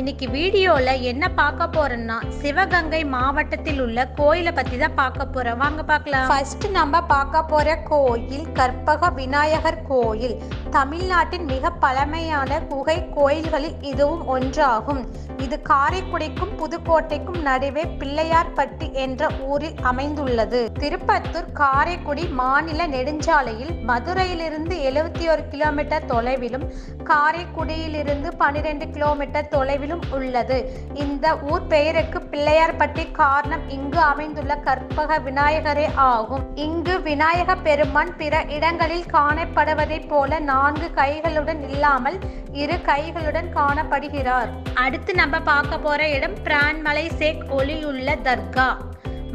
இன்னைக்கு வீடியோவில் என்ன பார்க்க போறோம்னா சிவகங்கை மாவட்டத்தில் உள்ள கோயிலை பற்றி தான் பார்க்க போகிறோம் வாங்க பார்க்கலாம். ஃபர்ஸ்ட் நம்ம பார்க்க போகிற கோயில் கற்பக விநாயகர் கோயில். தமிழ்நாட்டின் மிக பழமையான குகை கோயில்களில் இதுவும் ஒன்றாகும். இது காரைக்குடிக்கும் புதுக்கோட்டைக்கும் நடுவே பிள்ளையார்பட்டி என்ற ஊரில் அமைந்துள்ளது. திருப்பத்தூர் காரைக்குடி மாநில நெடுஞ்சாலையில் மதுரையிலிருந்து எழுபத்தி ஒரு கிலோமீட்டர் தொலைவிலும் காரைக்குடியிலிருந்து பன்னிரெண்டு கிலோமீட்டர் தொலைவில் தொலைவிலும் உள்ளது. இந்த ஊர் பெயருக்கு பிள்ளையார்பட்டி காரணம் இங்கு அமைந்துள்ள கற்பக விநாயகரே ஆகும். இங்கு விநாயக பெருமான் பிற இடங்களில் காணப்படுவதைப் போல நான்கு கைகளுடன் இல்லாமல் இரு கைகளுடன் காணப்படுகிறார். அடுத்து நம்ம பார்க்க போற இடம் பிரான்மலை சேக் ஒளியுள்ள தர்கா.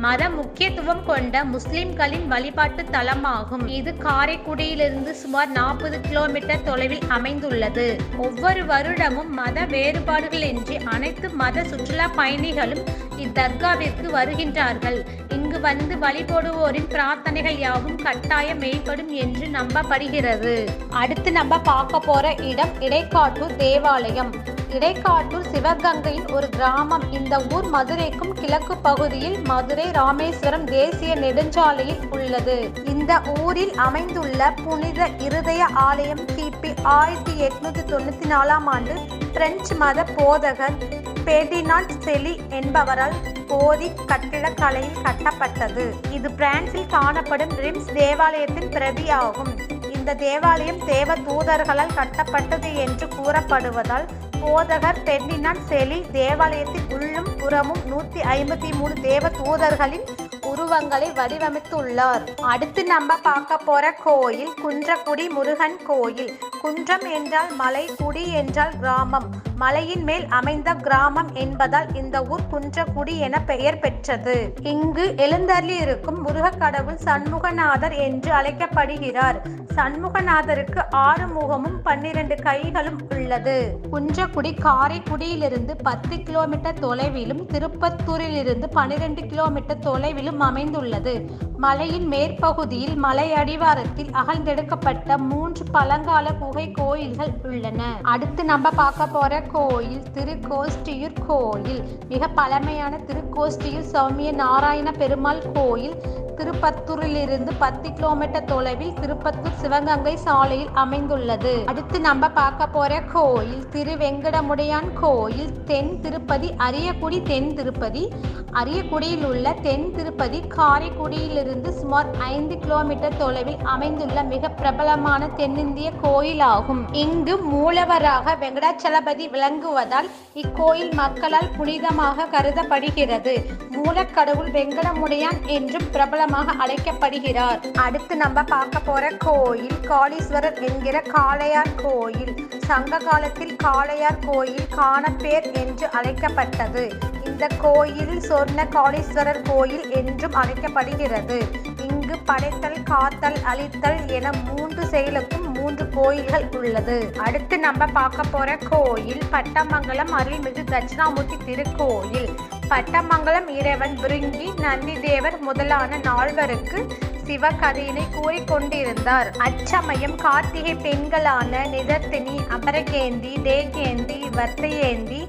மத முக்கியத்துவம் கொண்ட முஸ்லிம்களின் வழிபாட்டு தலமாகும். இது காரைக்குடியிலிருந்து சுமார் நாற்பது கிலோமீட்டர் தொலைவில் அமைந்துள்ளது. ஒவ்வொரு வருடமும் மத வேறுபாடுகளின்றி அனைத்து மத சுற்றுலா பயணிகளும் இத்தர்காவிற்கு வருகின்றார்கள். இங்கு வந்து வழிபடுவோரின் பிரார்த்தனைகள் யாவும் கட்டாயம் மேம்படும் என்று நம்பப்படுகிறது. அடுத்து நம்ம பார்க்க போற இடம் இடைக்காட்டூர் தேவாலயம். இடைக்காட்டூர் சிவகங்கையின் ஒரு கிராமம். இந்த ஊர் மதுரைக்கும் கிழக்கு பகுதியில் மதுரை ராமேஸ்வரம் தேசிய நெடுஞ்சாலையில் உள்ளது. இந்த ஊரில் அமைந்துள்ள புனித இருதய ஆலயம் கிபி ஆயிரத்தி எட்நூத்தி தொண்ணூத்தி நாலாம் ஆண்டு பிரெஞ்சு மத போதகர் பெர்டினாண்ட் செலி என்பவரால் போதி கட்டிடக்கலையில் கட்டப்பட்டது. இது பிரான்சில் காணப்படும் ரிம்ஸ் தேவாலயத்தின் பிரதியாகும். இந்த தேவாலயம் தேவ தூதர்களால் கட்டப்பட்டது என்று கூறப்படுவதால் போதகர் பெர்னினான் செலி தேவாலயத்தின் உள்ளும் புறமும் நூத்தி ஐம்பத்தி மூணு தேவ தூதர்களின் உருவங்களை வடிவமைத்துள்ளார். அடுத்து நம்ம பார்க்க போற கோயில் குன்றக்குடி முருகன் கோயில். குன்றம் என்றால் மலை குடி என்றால் கிராமம். மலையின் மேல் அமைந்த கிராமம் என்பதால் இந்த ஊர் குன்றக்குடி என பெயர் பெற்றது. இங்கு எழுந்தருளி இருக்கும் முருகக்கடவுள் சண்முகநாதர் என்று அழைக்கப்படுகிறார். சண்முகநாதருக்கு ஆறு முகமும் பன்னிரண்டு கைகளும் உள்ளது. குன்றக்குடி காரைக்குடியிலிருந்து பத்து கிலோமீட்டர் தொலைவிலும் திருப்பத்தூரிலிருந்து பனிரெண்டு கிலோமீட்டர் தொலைவிலும் அமைந்துள்ளது. மலையின் மேற்பகுதியில் மலை அடிவாரத்தில் அகழ்ந்தெடுக்கப்பட்ட மூன்று பழங்கால குகை கோயில்கள் உள்ளன. அடுத்து நம்ம பார்க்க போற கோயில் திருக்கோஷ்டியூர் கோயில். மிக பழமையான திருக்கோஷ்டியூர் சௌமிய நாராயண பெருமாள் கோயில். திருப்பத்தூரிலிருந்து பத்து கிலோமீட்டர் தொலைவில் திருப்பத்தூர் சிவகங்கை சாலையில் அமைந்துள்ளது. அடுத்து நம்ம பார்க்க போற கோயில் திருவெங்கடமுடையான் கோயில் தென் திருப்பதி அரியக்குடி தென் திருப்பதி. அரியக்குடியில் உள்ள தென் திருப்பதி காரைக்குடியிலிருந்து சுமார் ஐந்து கிலோமீட்டர் தொலைவில் அமைந்துள்ள மிக பிரபலமான தென்னிந்திய கோயிலாகும். இங்கு மூலவராக வெங்கடாச்சலபதி விளங்குவதால் இக்கோயில் மக்களால் புனிதமாக கருதப்படுகிறது. மூலக்கடவுள் வெங்கடமுடையான் என்றும் பிரபலமாக அழைக்கப்படுகிறார். அடுத்து நம்ம பார்க்க போற கோயில் காளீஸ்வரர் என்கிற காளையார் கோயில். சங்க காலத்தில் காளையார் கோயில் காணப்பேர் என்று அழைக்கப்பட்டது. இந்த கோயில் சொர்ண காளீஸ்வரர் கோயில் என்றும் அழைக்கப்படுகிறது. இங்கு படைத்தல் காத்தல் அழித்தல் என மூன்று செயலுக்கும் மூன்று கோயில்கள் உள்ளது. அடுத்து நம்ம பார்க்க போற கோயில் பட்டமங்கலம் அருள்மிகு தட்சிணாமூர்த்தி திருக்கோயில். பட்டமங்கலம் இறைவன் பிருங்கி நந்திதேவர் முதலான நால்வருக்கு சிவகதையினை கூறிக்கொண்டிருந்தார். அச்சமயம் கார்த்திகை பெண்களான நிதர்த்தினி அபரகேந்தி தேகேந்தி வர்த்தையேந்தி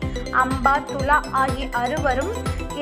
அம்பா துலா ஆகிய அறுவரும்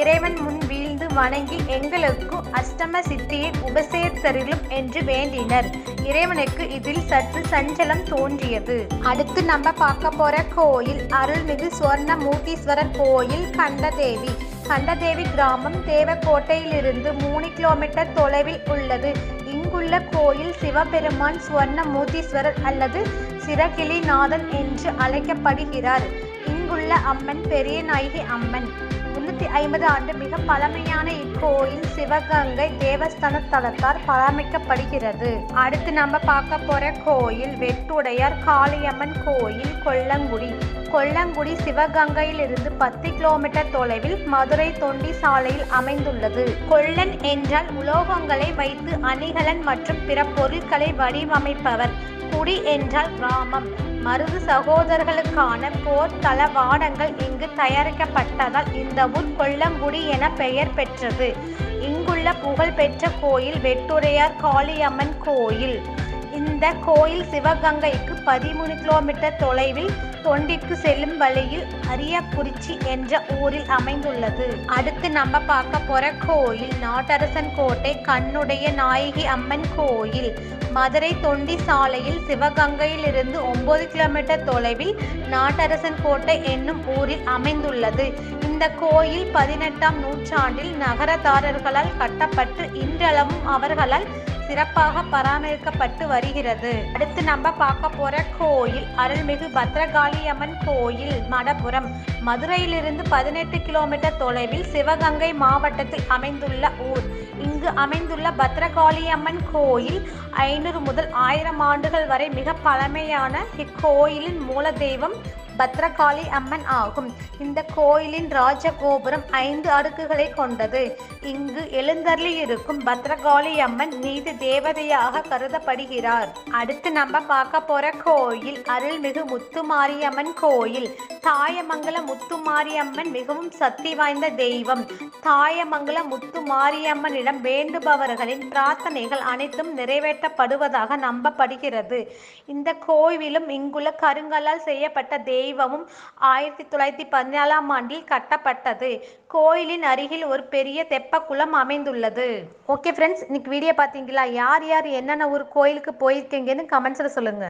இறைவன் முன் வீழ்ந்து வணங்கி எங்களுக்கு அஷ்டம சித்தியை உபசேத்தரிலும் என்று வேண்டினர். இறைவனுக்கு இதில் சற்று சஞ்சலம் தோன்றியது. அடுத்து நம்ம பார்க்க போற கோயில் அருள்மிகு சுவர்ணமூர்த்தீஸ்வரர் கோயில் கண்டதேவி கண்டதேவி கிராமம் தேவக்கோட்டையிலிருந்து மூணு கிலோமீட்டர் தொலைவில் உள்ளது. இங்குள்ள கோயில் சிவபெருமான் சுவர்ணமூர்த்தீஸ்வரர் அல்லது சிறகிளிநாதன் என்று அழைக்கப்படுகிறார். இங்குள்ள அம்மன் பெரிய நாயகி அம்மன். முன்னூத்தி ஐம்பது ஆண்டு மிக பழமையான இக்கோயில் சிவகங்கை தேவஸ்தான தலத்தால் பராமரிக்கப்படுகிறது. அடுத்து நம்ம பார்க்க போற கோயில் வெட்டுடையார் காளியம்மன் கோயில் கொல்லங்குடி. கொல்லங்குடி சிவகங்கையிலிருந்து பத்து கிலோமீட்டர் தொலைவில் மதுரை தொண்டி சாலையில் அமைந்துள்ளது. கொல்லன் என்றால் உலோகங்களை வைத்து அணிகலன் மற்றும் பிற பொருட்களை வடிவமைப்பவர். குடி என்றால் கிராமம். மருது சகோதரர்களுக்கான போர் தளவாடங்கள் இங்கு தயாரிக்கப்பட்டதால் இந்த ஊர் கொல்லங்குடி என பெயர் பெற்றது. இங்குள்ள புகழ்பெற்ற கோயில் வெட்டுரையார் காளியம்மன் கோயில். இந்த கோயில் சிவகங்கைக்கு பதிமூணு கிலோமீட்டர் தொலைவில் தொண்டிக்கு செல்லும் வழியில் அரியக்குறிச்சி என்ற ஊரில் அமைந்துள்ளது. அடுத்து நம்ம பார்க்க போற கோயில் நாட்டரசன் கோட்டை கண்ணுடைய நாயகி அம்மன் கோயில். மதுரை தொண்டி சாலையில் சிவகங்கையிலிருந்து ஒன்பது கிலோமீட்டர் தொலைவில் நாட்டரசன் கோட்டை என்னும் ஊரில் அமைந்துள்ளது. இந்த கோயில் பதினெட்டாம் நூற்றாண்டில் நகரதாரர்களால் கட்டப்பட்டு இன்றளவும் அவர்களால் சிறப்பாக பராமரிக்கப்பட்டு வருகிறது. அடுத்து நம்ம பார்க்க போற கோயில் அருள்மிகு பத்ரகாளியம்மன் கோயில் மடபுரம். மதுரையிலிருந்து பதினெட்டு கிலோமீட்டர் தொலைவில் சிவகங்கை மாவட்டத்தில் அமைந்துள்ள ஊர். இங்கு அமைந்துள்ள பத்ரகாளியம்மன் கோயில் ஐநூறு முதல் ஆயிரம் ஆண்டுகள் வரை மிக பழமையான இக்கோயிலின் மூல தெய்வம் பத்ரகாளி அம்மன் ஆகும். இந்த கோயிலின் ராஜகோபுரம் ஐந்து அடுக்குகளை கொண்டது. இங்கு எழுந்தருளி இருக்கும் பத்ரகாளி அம்மன் நீதி தேவதையாக கருதப்படுகிறார். அடுத்து நம்ம பார்க்க போற கோயில் அருள்மிகு முத்துமாரியம்மன் கோயில். தாயமங்கல முத்துமாரியம்மன் மிகவும் சக்தி வாய்ந்த தெய்வம். தாயமங்கல முத்துமாரியம்மனிடம் வேண்டுபவர்களின் பிரார்த்தனைகள் அனைத்தும் நிறைவேற்றப்படுவதாக நம்பப்படுகிறது. இந்த கோவிலும் இங்குள்ள கருங்கலால் செய்யப்பட்ட தெய்வமும் ஆயிரத்தி தொள்ளாயிரத்தி பதினாலாம் ஆண்டில் கட்டப்பட்டது. கோயிலின் அருகில் ஒரு பெரிய தெப்பக்குளம் அமைந்துள்ளது. ஓகே ஃப்ரெண்ட்ஸ் இன்னைக்கு வீடியோ பார்த்தீங்களா யார் யார் என்னென்ன ஒரு கோயிலுக்கு போயிருக்கீங்கன்னு கமெண்ட்ஸில் சொல்லுங்கள்